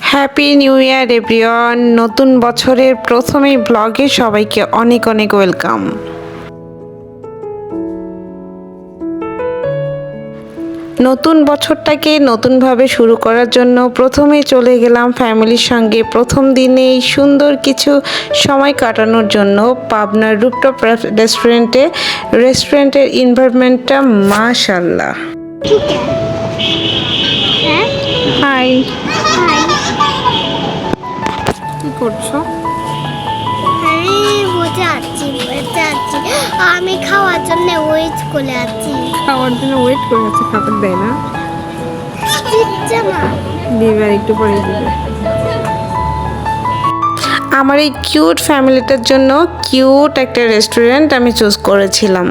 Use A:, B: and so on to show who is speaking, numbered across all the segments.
A: Happy new year everyone নতুন বছরের প্রথমেই ব্লগে সবাইকে অনেক অনেক ওয়েলকাম নতুন বছরটাকে নতুনভাবে শুরু করার জন্য প্রথমে চলে গেলাম ফ্যামিলির সঙ্গে। প্রথম দিনেই সুন্দর কিছু সময় কাটানোর জন্য পাবনার রুপটপ রেস্টুরেন্টে রেস্টুরেন্টের এনভায়রনমেন্টটা মাশাল্লাহ
B: হ্যাঁ?
A: হাই
B: হাই
A: কি করছ?
B: ওয়েট করে আছি।
A: খাওয়ার জন্য ওয়েট করে আছে খাবার দেয় না।
B: দিচ্ছে না।
A: দিবে একটু পরে দিবে। আমার এই কিউট ফ্যামিলিটার জন্য কিউট একটা রেস্টুরেন্ট আমি চুজ করেছিলাম।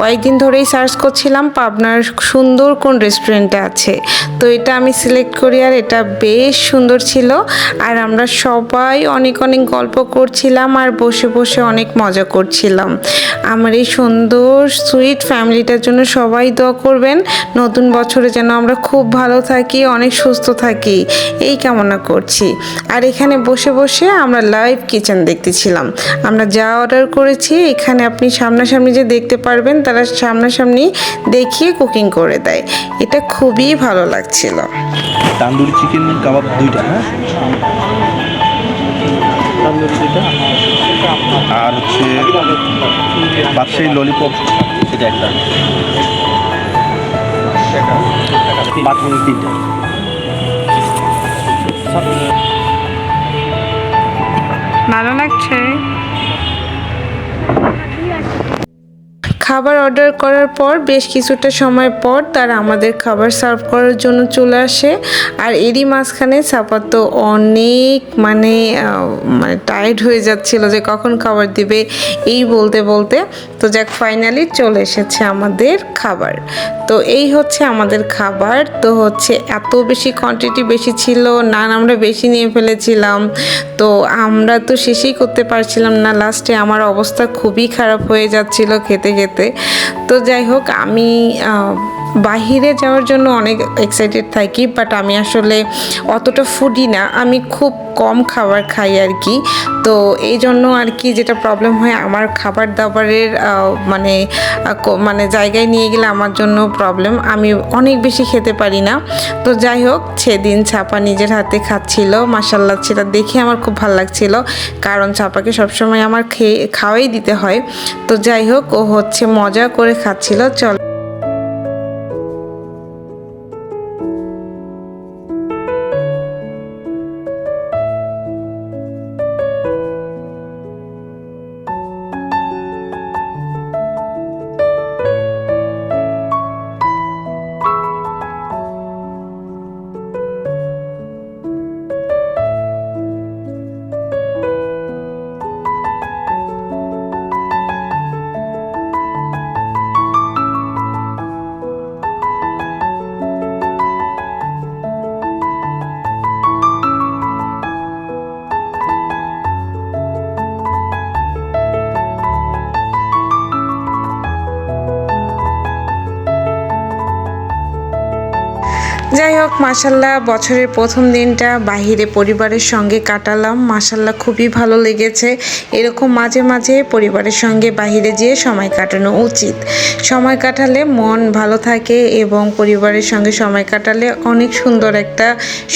A: কয়েকদিন ধরেই সার্চ করছিলাম পাবনার সুন্দর কোন রেস্টুরেন্টে আছে। তো এটা আমি সিলেক্ট করি আর এটা বেশ সুন্দর ছিল। আর আমরা সবাই অনেক অনেক গল্প করছিলাম আর বসে বসে অনেক মজা করছিলাম। আমার এই সুন্দর সুইট ফ্যামিলিটার জন্য সবাই দোয়া করবেন। নতুন বছরে যেন আমরা খুব ভালো থাকি, অনেক সুস্থ থাকি। এই কামনা করছি। আর এখানে বসে বসে আমরা লাইভ কিচেন দেখতেছিলাম। আমরা যা অর্ডার করেছি, এখানে আপনি সামনাসামনি যে দেখতে পারবেন তারা সামনাসামনি দেখিয়ে কুকিং করে দেয়। এটা খুবই ভালো লাগছিল।
C: তান্দুরি চিকেন কাবাব দুইটা হ্যাঁ? আর হচ্ছে বাদশাহী ললিপপ সেটা একটা। তিনটা।
A: ভালো লাগছে। খাবার অর্ডার করার পর বেশ কিছুটা সময় পর তারা আমাদের খাবার সার্ভ করার জন্য চলে আসে। আর এরই মাঝখানে সাপাত তো অনেক মানে মানে টায়ার্ড হয়ে যাচ্ছিল যে কখন খাবার দিবে এই বলতে বলতে। তো যাক ফাইনালি চলে এসেছে আমাদের খাবার। তো এই হচ্ছে আমাদের খাবার। তো হচ্ছে এত বেশি কোয়ান্টিটি বেশি ছিল, নান আমরা বেশি নিয়ে ফেলেছিলাম। তো আমরা তো শেষই করতে পারছিলাম না। লাস্টে আমার অবস্থা খুবই খারাপ হয়ে যাচ্ছিল, খেতে খেতে। তো যাই হোক আমি বাহিরে যাওয়ার জন্য অনেক এক্সাইটেড থাকি বাট আমি আসলে অতটা ফুডি না। আমি খুব কম খাবার খাই আর কি। তো এই জন্য আর কি যেটা প্রবলেম হয়, আমার খাবার দাবারের মানে মানে জায়গায় নিয়ে গেলে আমার জন্য প্রবলেম আমি অনেক বেশি খেতে পারি না। তো যাই হোক, সেদিন ছাপা নিজের হাতে খাচ্ছিল। মাসাল্লাহ সেটা দেখে আমার খুব ভালো লাগছিল। কারণ ছাপাকে সবসময় আমার খেয়ে, খাওয়াই দিতে হয়। তো যাই হোক, ও হচ্ছে মজা করে খাচ্ছিল। চল। যাই হোক মাসাল্লাহ বছরের প্রথম দিনটা বাহিরে পরিবারের সঙ্গে কাটালাম। মাসাল্লাহ খুবই ভালো লেগেছে। এরকম মাঝে মাঝে পরিবারের সঙ্গে বাহিরে যেয়ে সময় কাটানো উচিত। সময় কাটালে মন ভালো থাকে এবং পরিবারের সঙ্গে সময় কাটালে অনেক সুন্দর একটা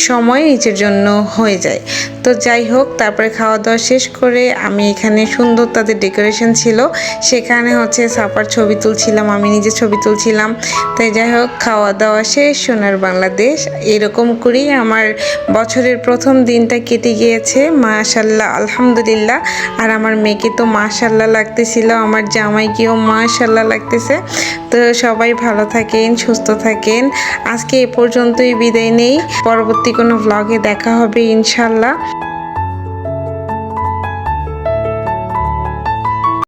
A: সময় নিজের জন্য হয়ে যায়। তো যাই হোক, তারপরে খাওয়া দাওয়া শেষ করে আমি এখানে সুন্দর তাদের ডেকোরেশন ছিল। সেখানে হচ্ছে সাপার ছবি তুলছিলাম, আমি নিজে ছবি তুলছিলাম। তাই যাই হোক, খাওয়া দাওয়া শেষ, সোনার বাংলাদেশ। এরকম করেই আমার বছরের প্রথম দিনটা কেটে গিয়েছে মাশাল্লাহ আলহামদুলিল্লাহ। আর আমার মেয়েকে তো মাশাল্লাহ লাগতেছিল, আমার জামাইকেও মাশাল্লাহ লাগতেছে। তো সবাই ভালো থাকেন, সুস্থ থাকেন। আজকে এ পর্যন্তই বিদায় নেই। পরবর্তী কোনো ব্লগে দেখা হবে ইনশাল্লাহ